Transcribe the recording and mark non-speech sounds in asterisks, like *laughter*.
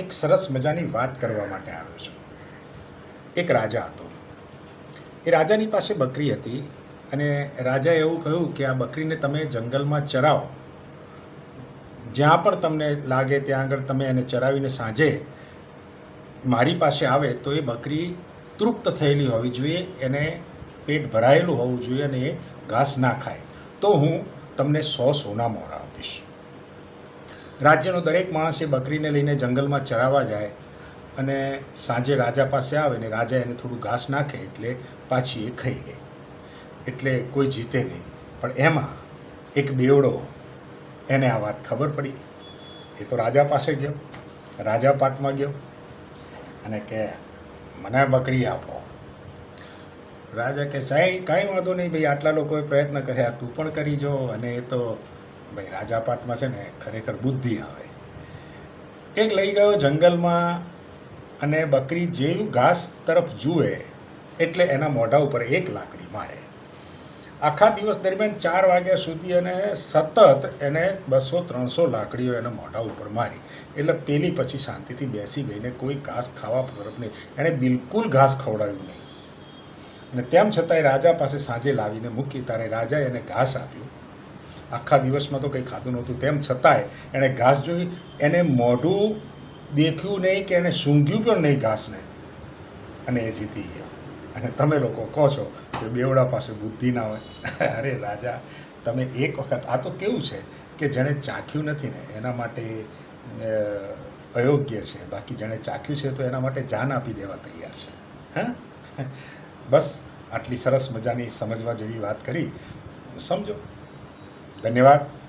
એક સરસ મજાની વાત કરવા માટે આવ્યો છું. એક રાજા હતો. એ રાજાની પાસે બકરી હતી અને રાજાએ એવું કહ્યું કે આ બકરીને તમે જંગલમાં ચરાવો. જ્યાં પણ તમને લાગે ત્યાં આગળ તમે એને ચરાવીને સાંજે મારી પાસે આવે તો એ બકરી તૃપ્ત થયેલી હોવી જોઈએ, એને પેટ ભરાયેલું હોવું જોઈએ અને એ ઘાસ ના ખાય. તો હું તમને સો સોના મોરા આપીશ. રાજ્યનો દરેક માણસ એ બકરીને લઈને જંગલમાં ચરાવવા જાય અને સાંજે રાજા પાસે આવે ને રાજા એને થોડું ઘાસ નાખે એટલે પાછી એ ખાઈ લે. એટલે કોઈ જીતે નહીં. પણ એમાં એક બેવડો એને આ વાત ખબર પડી. એ તો રાજા પાસે ગયો. રાજા પાટમાં ગયો અને કે, મને બકરી આપો. રાજા કે, સાહેબ, કાંઈ વાંધો નહીં ભાઈ, આટલા લોકોએ પ્રયત્ન કર્યા, તું પણ કરી જો. અને એ તો ભાઈ રાજા પાટમાં છે ને ખરેખર બુદ્ધિ આવે. એક લઈ ગયો જંગલમાં અને બકરી જેવું ઘાસ તરફ જુએ એટલે એના મોઢા ઉપર એક લાકડી મારે. આખા દિવસ દરમિયાન ચાર વાગ્યા સુધી અને સતત એને બસો ત્રણસો લાકડીઓ એના મોઢા ઉપર મારી. એટલે પેલી પછી શાંતિથી બેસી ગઈને કોઈ ઘાસ ખાવા તરફ નહીં. એણે બિલકુલ ઘાસ ખવડાવ્યું નહીં. અને તેમ છતાંય રાજા પાસે સાંજે લાવીને મૂકી. તારે રાજાએ એને ઘાસ આપ્યું આખા દિવસમાં તો કંઈ ખાધું નહોતું. તેમ છતાંય એણે ઘાસ જોઈ, એને મોઢું દેખ્યું નહીં કે એણે સૂંઘ્યું પણ નહીં ઘાસને. અને એ જીતી ગયો. અને તમે લોકો કહો છો કે બેવડા પાસે બુદ્ધિ ના હોય. *laughs* અરે રાજા, તમે એક વખત, આ તો કેવું છે કે જેણે ચાખ્યું નથી ને, એના માટે અયોગ્ય છે. બાકી જેણે ચાખ્યું છે તો એના માટે જાન આપી દેવા તૈયાર છે. હા? *laughs* બસ, આટલી સરસ મજાની સમજવા જેવી વાત કરી. સમજો. धन्यवाद.